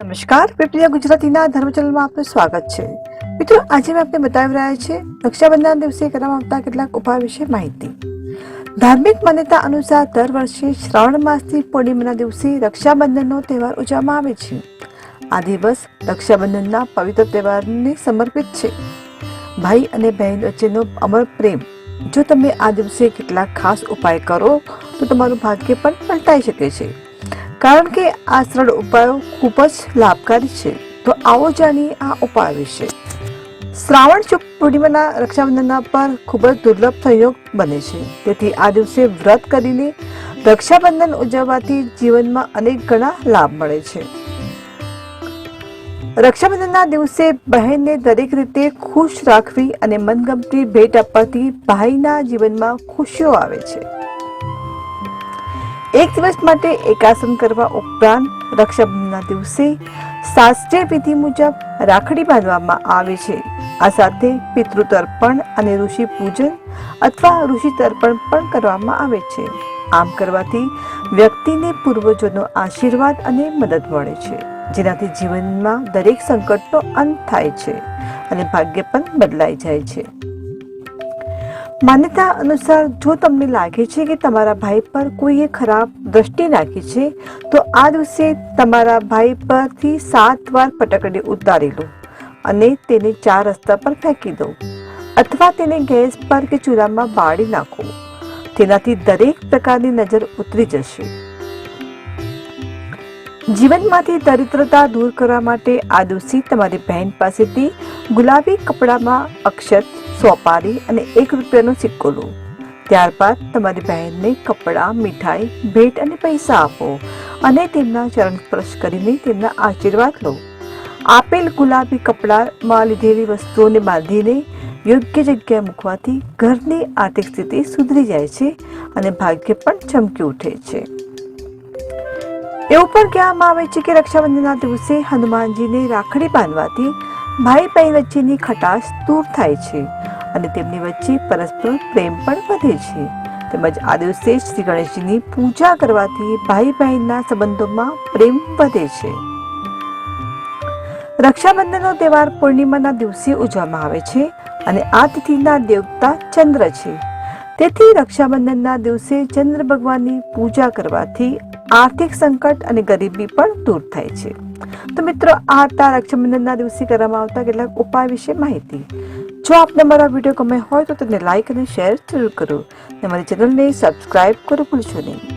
નમસ્કાર પીપળિયા ગુજરાતીના ધર્મ ચેનલમાં આપનું સ્વાગત છે. મિત્રો, આજે મેં આપને બતાવી રહ્યા છે રક્ષાબંધન દિવસે કરવામાં આવતા કેટલાક ઉપાય વિશે માહિતી. ધાર્મિક માન્યતા અનુસાર દર વર્ષે શ્રાવણ માસની પૂર્ણિમાના દિવસે રક્ષાબંધનનો તહેવાર ઉજવવામાં આવે છે. આ દિવસ રક્ષાબંધનના પવિત્ર તહેવારને સમર્પિત છે. ભાઈ અને બહેન વચ્ચેનો અમર પ્રેમ. જો તમે આ દિવસે કેટલાક ખાસ ઉપાય કરો, તો તમારું ભાગ્ય પણ પલટાઈ શકે છે. કારણ કે આ સરળ ઉપાયો ખૂબ જ લાભકારી છે. તો આવો જાણીએ આ ઉપાય વિશે. શ્રાવણ શુક્લ પૂર્ણિમાના રક્ષાબંધનના પર ખૂબ જ દુર્લભ સંયોગ બને છે. તેથી આ દિવસે વ્રત કરીને રક્ષાબંધન ઉજવવાથી જીવનમાં અનેક ગણા લાભ મળે છે. રક્ષાબંધનના દિવસે બહેનને દરેક રીતે ખુશ રાખવી અને મનગમતી ભેટ આપવાથી ભાઈના જીવનમાં ખુશીઓ આવે છે. એક દિવસ માટે એકાસન કરવા ઉપરાંત રક્ષાબંધનના દિવસે શાસ્ત્રીય વિધિ મુજબ રાખડી બાંધવામાં આવે છે. આ સાથે પિતૃ તર્પણ અને ઋષિ પૂજન અથવા ઋષિ તર્પણ પણ કરવામાં આવે છે. આમ કરવાથી વ્યક્તિને પૂર્વજોનો આશીર્વાદ અને મદદ મળે છે, જેનાથી જીવનમાં દરેક સંકટનો અંત થાય છે અને ભાગ્ય પણ બદલાઈ જાય છે. માન્યતા અનુસાર જો તમને લાગે છે કે તમારા ભાઈ પર કોઈએ ખરાબ દ્રષ્ટિ નાખી છે, તો આ દિવસે તમારા ભાઈ પરથી સાત વાર ફટકડી ઉતારી લો અને તેને ચાર રસ્તા પર ફેંકી દો અથવા તેને ગેસ પર કે ચૂલામાં બાળી નાખો. તેનાથી દરેક પ્રકારની નજર ઉતરી જશે. જીવનમાંથી દરિદ્રતા દૂર કરવા માટે આ દિવસે તમારી બહેન પાસેથી ગુલાબી કપડામાં અક્ષત સોપારી અને એક રૂપિયાનો સિક્કો લો. ત્યારબાદ તમારી બહેનને કપડાં, મીઠાઈ, ભેટ અને પૈસા આપો અને તેમના ચરણ સ્પર્શ કરીને તેમના આશીર્વાદ લો. આપેલ ગુલાબી કપડામાં લીધેલી વસ્તુઓને બાંધીને યોગ્ય જગ્યાએ મૂકવાથી ઘરની આર્થિક સ્થિતિ સુધરી જાય છે અને ભાગ્ય પણ ચમકી ઉઠે છે. એવું પણ કહેવામાં આવે છે કે રક્ષાબંધનના દિવસે હનુમાનજીને રાખડી બાંધવાથી ભાઈ ભાઈ વચ્ચેની ખટાશ દૂર થાય છે અને તેમની વચ્ચે પરસ્પર પ્રેમ પણ વધે છે. તેમજ આ દિવસે શ્રી ગણેશજીની પૂજા કરવાથી ભાઈ બહેનના સંબંધોમાં પ્રેમ વધે છે. રક્ષાબંધનનો તહેવાર પૂર્ણિમાના દિવસે ઉજવવામાં આવે છે અને આ તિથિના દેવતા ચંદ્ર છે. તેથી રક્ષાબંધનના દિવસે ચંદ્ર ભગવાનની પૂજા કરવાથી આર્થિક સંકટ અને ગરીબી પણ દૂર થાય છે. તો મિત્રો, આ હતા રક્ષાબંધનના દિવસે કરવામાં આવતા કેટલાક ઉપાય વિશે માહિતી. જો આપને મારા વીડિયો ગમે હોય તો તેને લાઈક અને શેર જરૂર કરો. અને મારી ચેનલને સબસ્ક્રાઇબ કરો ભૂલશો નહીં.